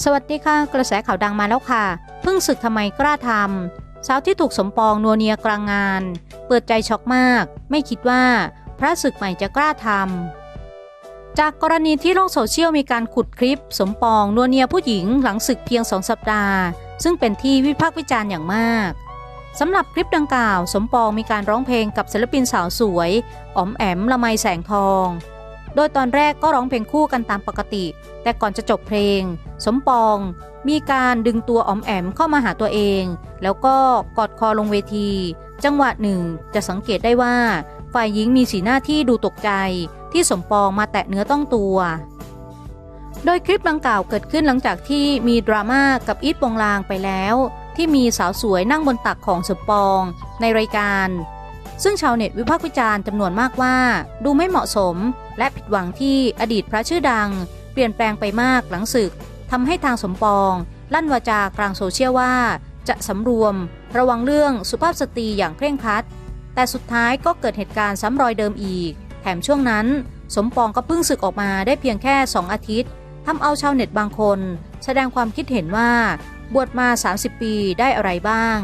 สวัสดีค่ะ กระแสข่าวดังมาแล้วค่ะ เพิ่งศึกทำไมกล้าทำสาวที่ถูกสมปองนัวเนียกลางงาน เปิดใจช็อกมาก ไม่คิดว่าพระศึกใหม่จะกล้าทำจากกรณีที่โลกโซเชียลมีการขุดคลิป สมปองนัวเนียผู้หญิงหลังศึกเพียงสองสัปดาห์ ซึ่งเป็นที่วิพากษ์วิจารณ์อย่างมากสำหรับคลิปดังกล่าว สมปองมีการร้องเพลงกับศิลปินสาวสวยอ๋อมแอมละไมแสงทอง โดยตอนแรกก็ร้องเพลงคู่กันตามปกติ แต่ก่อนจะจบเพลง สมปอง มีการดึงตัวอมแอมเข้ามาหาตัวเอง แล้วก็กอดคอลงเวที จังหวะหนึ่งจะสังเกตได้ว่า ฝ่ายหญิงมีสีหน้าที่ดูตกใจ ที่สมปองมาแตะเนื้อต้องตัว โดยคลิปดังกล่าวเกิดขึ้นหลังจากที่มีดราม่ากับอีทปองลางไปแล้ว ที่มีสาวสวยนั่งบนตักของสมปอง ในรายการ ซึ่งชาวเน็ตวิพากษ์วิจารณ์จำนวนมากว่า ดูไม่เหมาะสม และผิดหวังที่อดีตพระชื่อดัง เปลี่ยนแปลงไปมากหลังศึกทำให้ทางสมปอง ลั่นวาจากลางโซเชียลว่า จะสำรวม ระวังเรื่องสุภาพสตรีอย่างเคร่งครัด แต่สุดท้ายก็เกิดเหตุการณ์ซ้ำรอยเดิมอีก แถมช่วงนั้น สมปองก็เพิ่งศึกออกมาได้เพียงแค่ 2 อาทิตย์ทำเอาชาวเน็ตบางคน แสดงความคิดเห็นว่า บวชมา 30 ปีได้อะไรบ้าง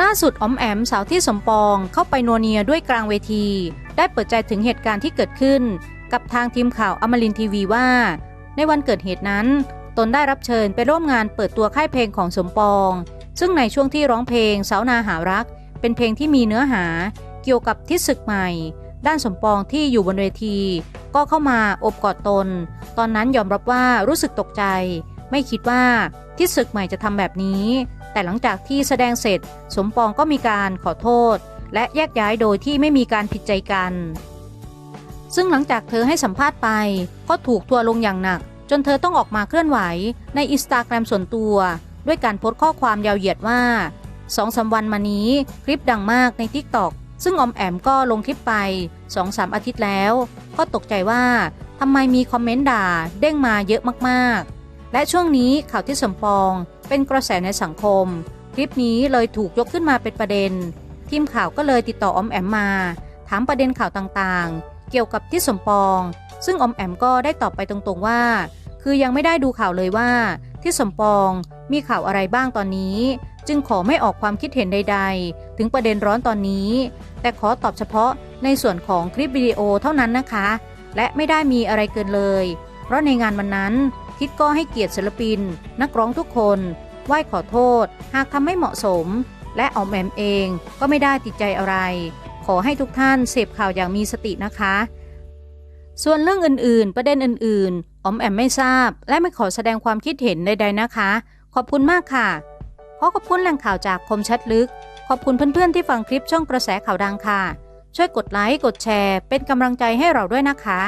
ล่าสุดอ๋อมแอมสาวที่สมปองเข้าไปนัวเนียด้วยกลางเวที ได้เปิดใจถึงเหตุการณ์ที่เกิดขึ้น กับทางทีมข่าวอมรินทีวีว่า ในวันเกิดเหตุนั้น ตนได้รับเชิญไปร่วมงานเปิดตัวค่ายเพลงของสมปอง ซึ่งในช่วงที่ร้องเพลงสาวนาหารัก เป็นเพลงที่มีเนื้อหา เกี่ยวกับทิศศึกใหม่ ด้านสมปองที่อยู่บนเวที ก็เข้ามาอบกอดตน ตอนนั้นยอมรับว่ารู้สึกตกใจ ไม่คิดว่าทิศศึกใหม่จะทำแบบนี้ แต่หลังจากที่แสดงเสร็จ สมปองก็มีการขอโทษ และแยกย้ายโดยที่ไม่มีการผิดใจกัน ซึ่งหลังจากเธอให้สัมภาษณ์ไปก็ถูกทัวลงอย่างหนัก จนเธอต้องออกมาเคลื่อนไหวในอินสตาแกรมส่วนตัว ด้วยการโพสต์ข้อความยาวเหยียดว่าสองสาวันมานี้คลิปดังมากใน t ิ k t o k ซึ่งอมแอมก็ลงคลิปไป2-3อาทิตย์แล้ว ก็ตกใจว่าทำไมมีคอมเมนต์ด่าเด้งมาเยอะมากๆ และช่วงนี้ข่าวที่สมปอง เป็นกระแสในสังคม คลิปนี้เลยถูกยกขึ้นมาเป็นประเด็น ทีมข่าวก็เลยติดต่ออมแอมมา ถามประเด็นข่าวต่างๆ เกี่ยวกับที่สมปอง ซึ่งออมแอมก็ได้ตอบไปตรงๆว่า คือยังไม่ได้ดูข่าวเลยว่า ที่สมปองมีข่าวอะไรบ้างตอนนี้ จึงขอไม่ออกความคิดเห็นใด ๆ ถึงประเด็นร้อนตอนนี้ แต่ขอตอบเฉพาะในส่วนของคลิปวิดีโอเท่านั้นนะคะ และไม่ได้มีอะไรเกินเลย เพราะในงานวันนั้น ทิดก็ให้เกียรติศิลปิน นักร้องทุกคนไหว้ขอโทษ หากทำไม่เหมาะสม และออมแอมเองก็ไม่ได้ติดใจอะไร ขอให้ทุกท่านเสพข่าวอย่างมีสตินะคะ ส่วนเรื่องอื่นๆ ประเด็นอื่นๆออมแอมไม่ทราบ และไม่ขอแสดงความคิดเห็นใดๆนะคะ ขอบคุณมากค่ะขอขอบคุณแหล่งข่าวจากคมชัดลึก ขอบคุณเพื่อนๆที่ฟังคลิปช่องกระแสข่าวดังค่ะ ช่วยกดไลค์กดแชร์ เป็นกำลังใจให้เราด้วยนะคะ